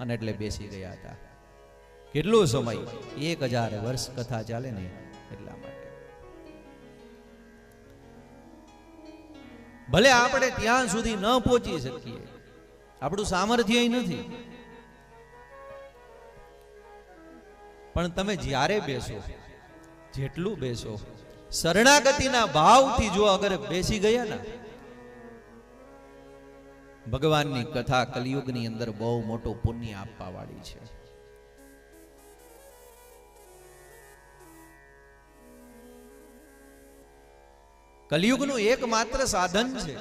અને એટલે બેસી ગયા હતા. કેટલો સમય? એક હજાર વર્ષ કથા ચાલે ને એટલા માટે. ભલે આપણે ત્યાં સુધી ન પહોંચી શકીએ, આપણું સામર્થ્ય નથી. પણ તમે જ્યારે બેસો, જેટલું બેસો, શરણાગતિના ભાવથી જો અગર બેસી ગયા ને ભગવાનની કથા કલયુગની અંદર બહુ મોટું પુણ્ય આપવા વાળી છે. કલયુગનું એકમાત્ર સાધન છે.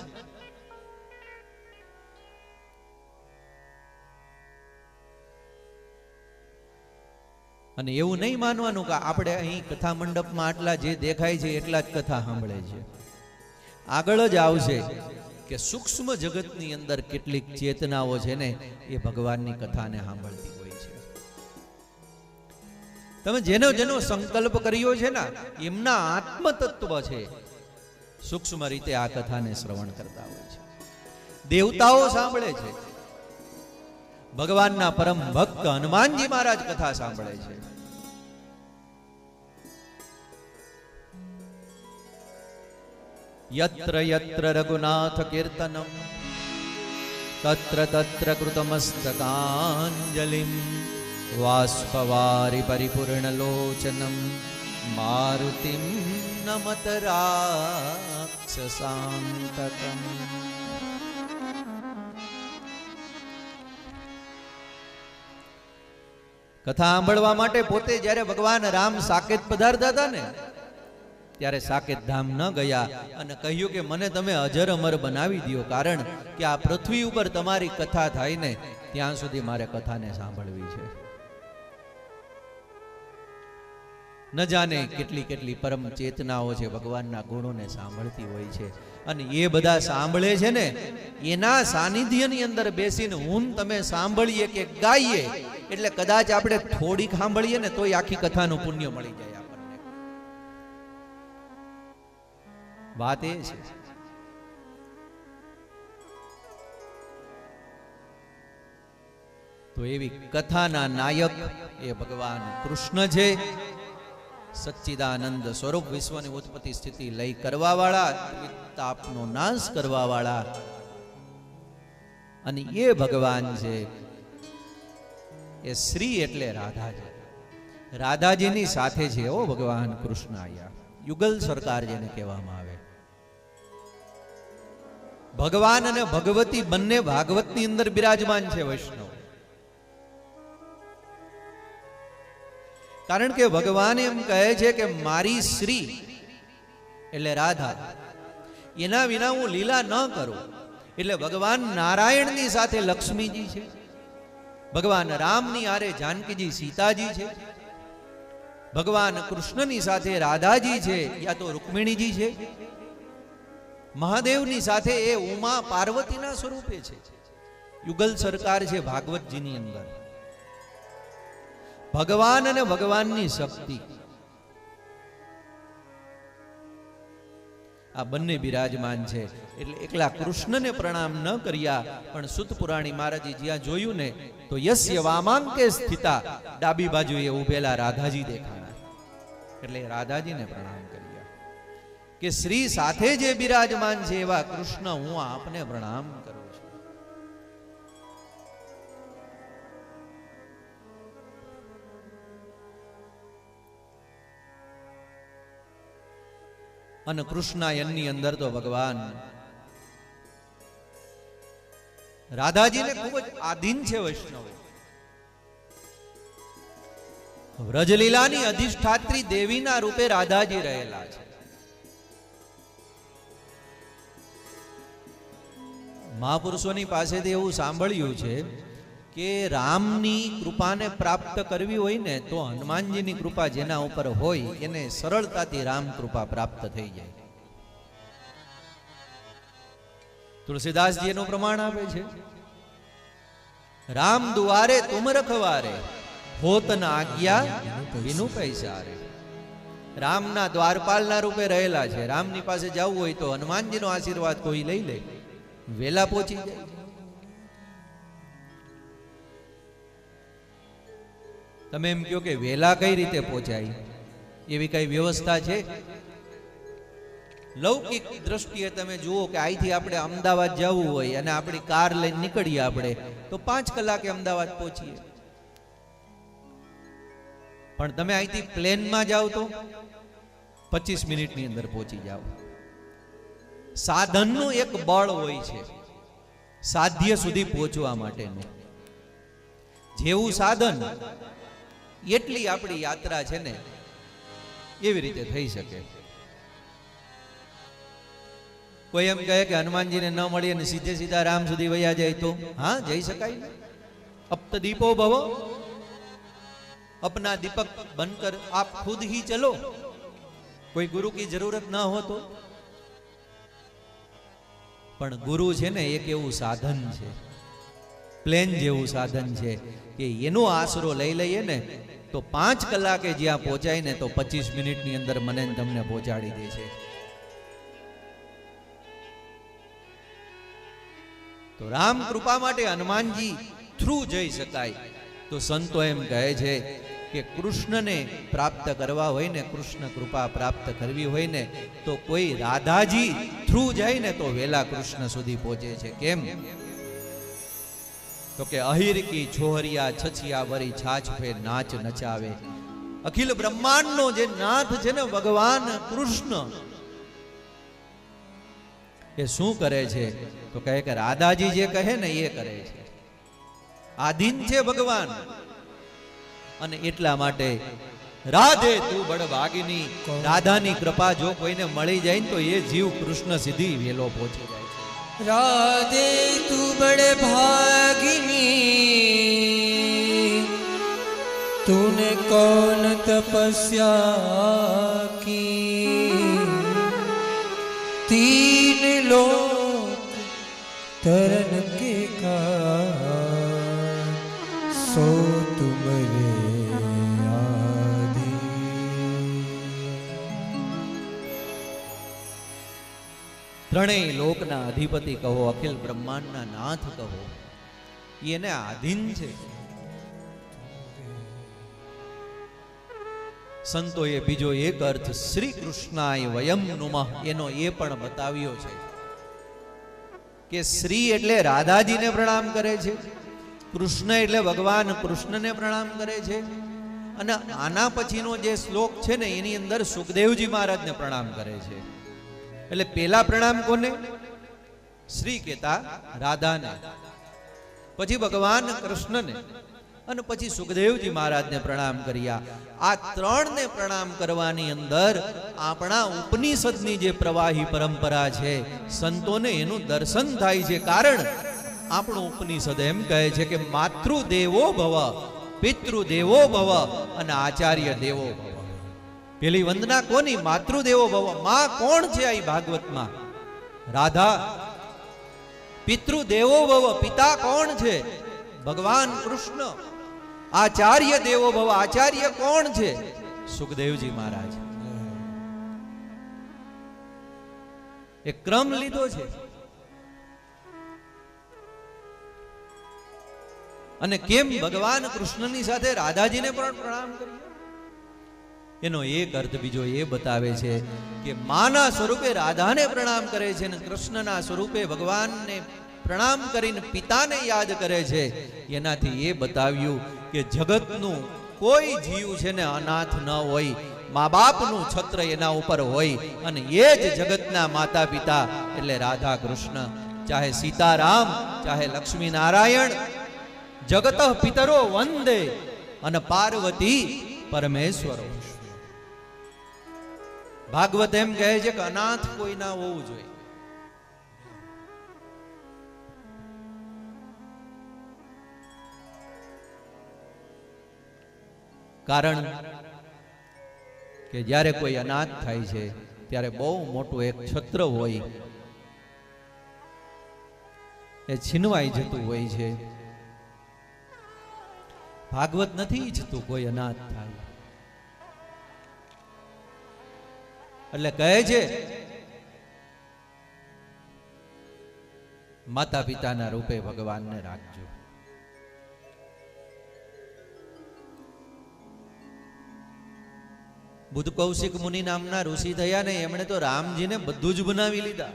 અને એવું નહીં માનવાનું કે આપણે અહીં કથા મંડપમાં આટલા જે દેખાય છે એટલા જ કથા સાંભળે છે. આગળ જ આવશે. કે સૂક્ષ્મ જગતની અંદર કેટલીક ચેતનાઓ છે ને, એ ભગવાનની કથાને સાંભળતી હોય છે. તમે જેનો જેનો સંકલ્પ કર્યો છે ને, એમના આત્મતત્વ છે. સૂક્ષ્મ રીતે આ કથાને શ્રવણ કરતા હોય છે. દેવતાઓ સાંભળે છે. ભગવાનના પરમ ભક્ત હનુમાનજી મહારાજ કથા સાંભળે છે. યત્ર યત્ર રઘુનાથ કીર્તનમ તત્ર તત્ર કૃતમસ્તકાંજલિ વાષ્પવારી પરિપૂર્ણલોચનમ મારુતિમ નમત રાક્ષસાંતકમ કથા સાંભળવા માટે પોતે જ્યારે ભગવાન રામ સાકેત પધારતા હતા ને ત્યારે સાકેત ધામ ન ગયા અને કહ્યું કે મને તમે અજર અમર બનાવી દો કારણ કે આ પૃથ્વી ઉપર તમારી કથા થાય ને, ત્યાં સુધી મારે કથાને સાંભળવી છે. ન જાણે કેટલી કેટલી પરમ ચેતનાઓ છે ભગવાનના ગુણોને સાંભળતી હોય છે. અને એ બધા સાંભળે છે ને, એના સાનિધ્યની અંદર બેસીને હું તમે સાંભળીએ કે ગાઈએ, એટલે કદાચ આપણે થોડીક સાંભળીએ ને તોય આખી કથાનું પુણ્ય મળી જાય વાત એ છે. તો એવી કથાના નાયક એ ભગવાન કૃષ્ણ છે. સચ્ચિદાનંદ સ્વરૂપ વિશ્વની ઉત્પત્તિ સ્થિતિ લઈ કરવા વાળા તાપનો નાશ કરવા વાળા અને એ ભગવાન છે, એ શ્રી એટલે રાધાજી. રાધાજીની સાથે છે ઓ ભગવાન કૃષ્ણ આયા. યુગલ સરકાર જેને કહેવામાં આવે. ભગવાન અને ભગવતી બંને ભાગવતની અંદર બિરાજમાન છે વૈષ્ણવ. કારણ કે ભગવાન એમ કહે છે કે મારી શ્રી એટલે રાધા. એના વિના હું લીલા ન કરું. એટલે ભગવાન નારાયણની સાથે લક્ષ્મીજી છે. ભગવાન રામની આરે જાનકીજી સીતાજી છે. ભગવાન કૃષ્ણની સાથે રાધાજી છે યા તો રૂકમિણીજી છે? મહાદેવની સાથે એ ઉમા પાર્વતીના સ્વરૂપે છે. યુગલ સરકાર છે ભાગવતજીની અંદર. ભગવાન અને ભગવાનની શક્તિ. આ બંને બિરાજમાન છે. એટલે એકલા કૃષ્ણને પ્રણામ ન કર્યા, પણ સુત પુરાણી મહારાજે જ્યાં જોયું ને, તો યસ્ય વામાંકે સ્થિતા. ડાબી બાજુએ ઉભેલા રાધાજી દેખાણા એટલે રાધાજીને પ્રણામ કર્યા કે શ્રી સાથે જે બિરાજમાન છે એવા કૃષ્ણ, હું આપને પ્રણામ કરું છું. અને કૃષ્ણાયનની અંદર તો ભગવાન રાધાજીને ખૂબ જ આધીન છે વૈષ્ણવ. વ્રજલીલાની અધિષ્ઠાત્રી દેવીના રૂપે રાધાજી રહેલા છે. મહાપુરુષોની પાસેથી એવું સાંભળ્યું છે કે રામની કૃપાને પ્રાપ્ત કરવી હોય ને તો હનુમાનજીની કૃપા જેના ઉપર હોય એને સરળતાથી રામ કૃપા પ્રાપ્ત થઈ જાય. તુલસીદાસજી એનું પ્રમાણ આપે છે. રામ દુવારે તુમ રખવારે. હોત ન આજ્ઞા વિનુ પૈસારે. રામના દ્વારપાલના રૂપે રહેલા છે. રામની પાસે જવું હોય તો હનુમાનજીનો આશીર્વાદ કોઈ લઈ લે. વેલા પહોંચી જાય. તમે એમ કહો કે વેલા કઈ રીતે પહોંચાય? એવી કઈ વ્યવસ્થા છે? લૌકિક દ્રષ્ટિએ તમે જુઓ કે અહીંથી આપણે અમદાવાદ જવું હોય અને આપણી કાર લઈને નીકળીએ આપણે, તો પાંચ કલાકે અમદાવાદ પહોંચીએ. પણ તમે અહીંથી પ્લેનમાં જાઓ તો પચીસ મિનિટની અંદર પહોંચી જાઓ. સાધનનું એક બળ હોય છે, સાધ્ય સુધી પહોંચવા માટેનું. જેવું સાધન એટલી આપણી યાત્રા છે ને, એવી રીતે થઈ શકે. કોઈ એમ કહે કે હનુમાનજીને ન મળી અને સીધે સીધા રામ સુધી વયા જાય તો, હા, જઈ શકાય અપ્ત દીપો ભવો. अपना दीपक बनकर आप खुद ही चलो કોઈ ગુરુ की જરૂરત ના હો તો પણ ગુરુ છે ને એક એવું સાધન છે પ્લેન જેવું સાધન છે કે એનો આશરો લઈ લઈએ ને તો પાંચ કલાકે જ્યાં પહોંચાય ને તો પચીસ મિનિટની અંદર મને ને તમને પહોંચાડી દે છે તો રામ કૃપા માટે હનુમાનજી થ્રુ જઈ શકાય તો સંતો એમ કહે છે કે કૃષ્ણને પ્રાપ્ત કરવા હોય ને, કૃષ્ણ કૃપા પ્રાપ્ત કરવી હોય ને, તો કોઈ રાધાજી થ્રુ જાય ને તો વેલા કૃષ્ણ સુધી પહોંચે છે. કેમ? તો કે અહિર કી છોહરિયા છછિયા વરી છાછ ફે નાચ નચાવે. અખિલ બ્રહ્માંડનો જે નાથ છે ને ભગવાન કૃષ્ણ, એ શું કરે છે? તો કહે કે રાધાજી જે કહે ને એ કરે છે. આધીન છે ભગવાન. અને એટલા માટે રાધે તું બળભાગની રાધાની કૃપા જો કોઈને મળી જાય ને તો એ જીવ કૃષ્ણ સીધી વેલો પહોંચી રાધે તું બળભાગની તૂને કોન તપસ્યા કી તીન લોક તર ત્રણેય લોકના અધિપતિ કહો, અખિલ બ્રહ્માંડના નાથ કહો, એને આધીન છે. સંતોએ બીજો એક અર્થ, શ્રી કૃષ્ણાય વયમ નુમઃ, એનો એ પણ બતાવ્યો છે કે શ્રી એટલે રાધાજીને પ્રણામ કરે છે, કૃષ્ણ એટલે ભગવાન કૃષ્ણને પ્રણામ કરે છે, અને આના પછીનો જે શ્લોક છે ને, એની અંદર સુખદેવજી મહારાજને પ્રણામ કરે છે. એટલે પેલા પ્રણામ કોને? શ્રી કેતા રાધાને. પછી ભગવાન કૃષ્ણને અને પછી સુખદેવજી મહારાજને પ્રણામ કર્યા. આ ત્રણને પ્રણામ કરવાની અંદર આપણા ઉપનિષદની જે પ્રવાહી પરંપરા છે, સંતોને એનું દર્શન થાય છે કારણ આપણું ઉપનિષદ એમ કહે છે કે માતૃદેવો ભવ, પિતૃદેવો ભવ અને આચાર્ય દેવો ભવ. પેલી વંદના કોની? માતૃદેવો ભવ. માં કોણ છે આ ભાગવતમાં? રાધા. પિતૃદેવો ભવ. પિતા કોણ છે? ભગવાન કૃષ્ણ. આચાર્ય દેવો ભવ. આચાર્ય કોણ છે? સુખદેવજી મહારાજ. એ ક્રમ લીધો છે. અને કેમ ભગવાન કૃષ્ણની સાથે રાધાજીને પણ પ્રણામ કર્યા એનો એક અર્થ બીજો એ બતાવે છે કે માના સ્વરૂપે રાધાને પ્રણામ કરે છે અને કૃષ્ણના સ્વરૂપે ભગવાનને પ્રણામ કરીને પિતાને યાદ કરે છે. એનાથી એ બતાવ્યું કે જગતનું કોઈ જીવ છે ને અનાથ ન હોય મા બાપનું છત્ર એના ઉપર હોય અને એ જ જગતના માતા પિતા એટલે રાધા કૃષ્ણ ચાહે સીતારામ, ચાહે લક્ષ્મી નારાયણ જગત પિતરો વંદે અને પાર્વતી પરમેશ્વરો. ભાગવત એમ કહે છે કે અનાથ કોઈ ના હોવું જોઈએ. કારણ કે જ્યારે કોઈ અનાથ થાય છે, ત્યારે બહુ મોટું એક છત્ર હોય. એ છીનવાઈ જતું હોય છે. ભાગવત નથી ઈચ્છતું કોઈ અનાથ થાય. એટલે કહે છે માતા પિતાના રૂપે ભગવાનને રાખજો. બુદ્ધ કૌશિક મુનિ નામના ઋષિ થયા ને એમણે તો રામજીને બધું જ બનાવી લીધા.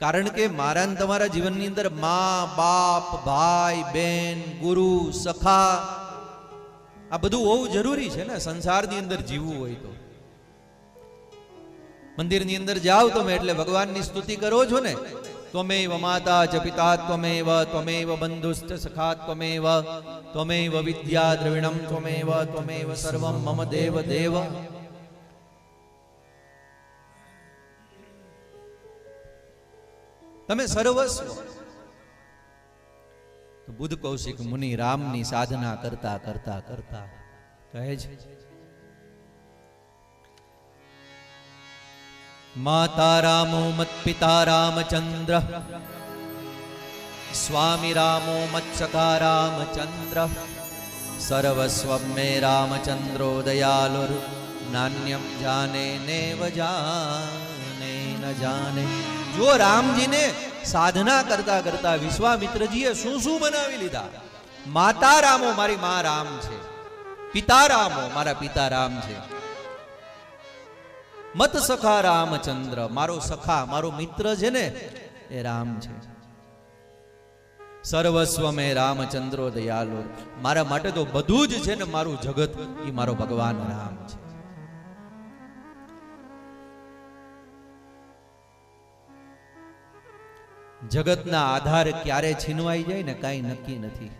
કારણ કે મારા તમારા જીવનની અંદર મા, બાપ, ભાઈ, બેન, ગુરુ, સખા આ બધું હોવું જરૂરી છે ને? સંસારની અંદર જીવવું હોય તો. મંદિરની અંદર જાઓ તમે એટલે ભગવાનની સ્તુતિ કરો છો ને? ત્વમેવ માતા ચ પિતા ત્વમેવ ત્વમેવ બંધુસ્ત સખા ત્વમેવ ત્વમેવ વિદ્યા દ્રવિણમ, ત્વમેવ ત્વમેવ સર્વમ મમ દેવ દેવ. તમે સર્વસ્વ. બુદ્ધ કૌશિક મુનિ રામની સાધના કરતા કરતા કરતા કહે છે માતા રામો મત્પિતા રામચંદ્ર સ્વામી રામો મત્સખા રામચંદ્ર સર્વસ્વ મે રામચંદ્રો દયાલુર નાન્યમ જાને નેવ જાને ન જાને જો રામજીને સાધના કરતા કરતા વિશ્વામિત્રજીએ શું શું બનાવી લીધા? માતા રામો મારી મા રામ છે પિતા રામો મારા પિતા રામ છે. મત સખા રામચંદ્ર, મારો સખા, મારો મિત્ર છે ને, એ રામ છે. સર્વસ્વ મેં રામચંદ્રો દયાલો. મારા માટે તો બધું જ છે ને મારું જગત, એ મારો ભગવાન રામ છે. જગતના આધાર ક્યારે છીનવાઈ જાય ને કાંઈ નક્કી નથી.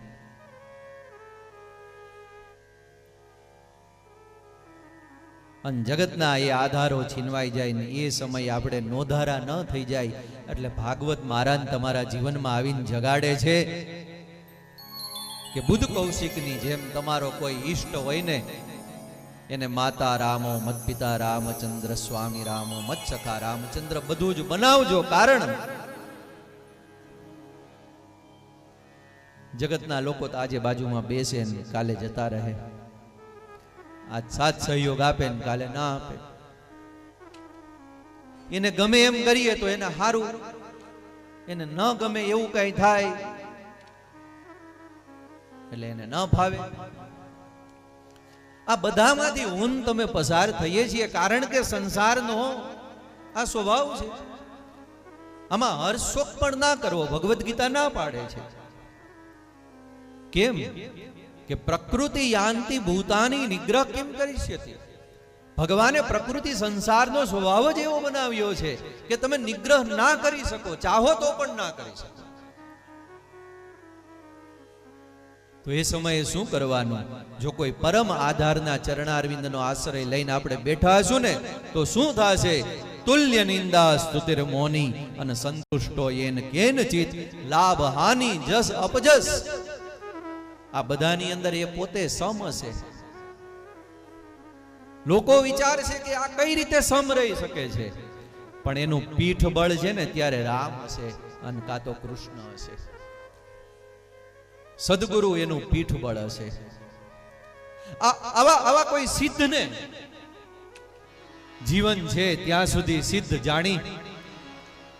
અને જગતના એ આધારો છીનવાઈ જાય ને એ સમય આપણે નોધારા ન થઈ જાય. એટલે ભાગવત મહારાજ તમારા જીવનમાં આવીને જગાડે છે કે બુદ્ધ કૌશિકની જેમ તમારો કોઈ ઈષ્ટ હોય ને, એને માતા રામો, મતપિતા રામચંદ્ર, સ્વામી રામો મત્સખા રામચંદ્ર બધું જ બનાવજો. કારણ જગતના લોકો તો આજે બાજુમાં બેસે ને કાલે જતા રહે. આજ સાથ સહયોગ આપે ને કાલે ના આપે. એને ગમે એમ કરીએ તો એને સારું એને ન ગમે એવું કઈ થાય. એટલે એને ન ફાવે. આ બધામાંથી ઊન તમે પસાર થઈએ છીએ કારણ કે સંસારનો આ સ્વભાવ છે. આમાં હર્ષોક પણ ના કરવો. ભગવદ્ ગીતા ના પાડે છે. કેમ? કે પ્રકૃતિ યાંતિ ભૂતાની નિગ્રહ કેમ કરી શકે ભગવાને પ્રકૃતિ સંસારનો સ્વભાવ જ એવો બનાવ્યો છે કે તમે નિગ્રહ ના કરી શકો, ચાહો તો પણ ના કરી શકો. તો એ સમયે શું કરવાનું? જો કોઈ પરમ આધારના ચરણારવિંદનો આશ્રય લઈને આપણે બેઠા હશું ને, તો શું થશે? તુલ્ય નિંદા સ્તુતિર મોની અને સંતુષ્ટો એન કેન ચિત લાભ હાનિ જસ અપજસ. આ બધાની અંદર એ પોતે સમ હશે લોકો વિચારશે કે આ કઈ રીતે સમ રહી શકે છે. પણ એનું પીઠ બળ છે ને ત્યારે રામ હશે અને કાં તો કૃષ્ણ હશે. સદગુરુ એનું પીઠ બળ હશે આવા આવા કોઈ સિદ્ધ ને જીવન છે ત્યાં સુધી સિદ્ધ જાણી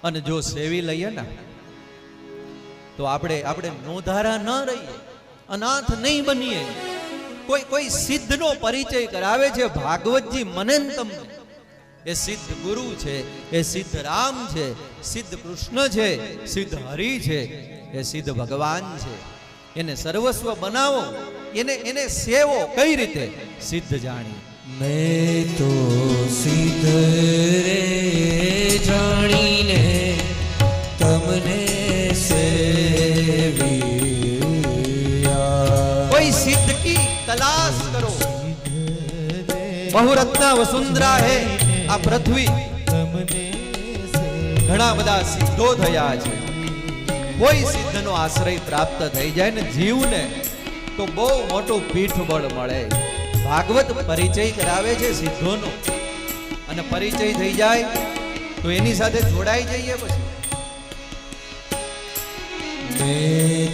અને જો સેવી લઈએ ને, તો આપણે આપણે નોધારા ન રહીએ. અનાથ નહીં બનીએ. કોઈ કોઈ સિદ્ધનો પરિચય કરાવે છે? ભાગવતજી, મને તમને. એ સિદ્ધ ગુરુ છે, એ સિદ્ધ રામ છે, સિદ્ધ કૃષ્ણ છે, સિદ્ધ હરિ છે, એ સિદ્ધ ભગવાન છે. એને સર્વસ્વ બનાવો, એને એને સેવો કઈ રીતે? સિદ્ધ જાણી. મેં તો સિદ્ધ રે જાણીને બહુરત્ના વસુંધરા હે, આ પૃથ્વી. ઘણા બધા સિદ્ધો થયા છે. કોઈ સિદ્ધનો આશ્રય પ્રાપ્ત થઈ જાય ને જીવને, તો બહુ મોટું પીઠબળ મળે. ભાગવત પરિચય કરાવે છે સિદ્ધોનો. અને પરિચય થઈ જાય, તો એની સાથે જોડાઈ જઈએ પછી.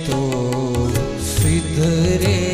તો સિદ્ધ રે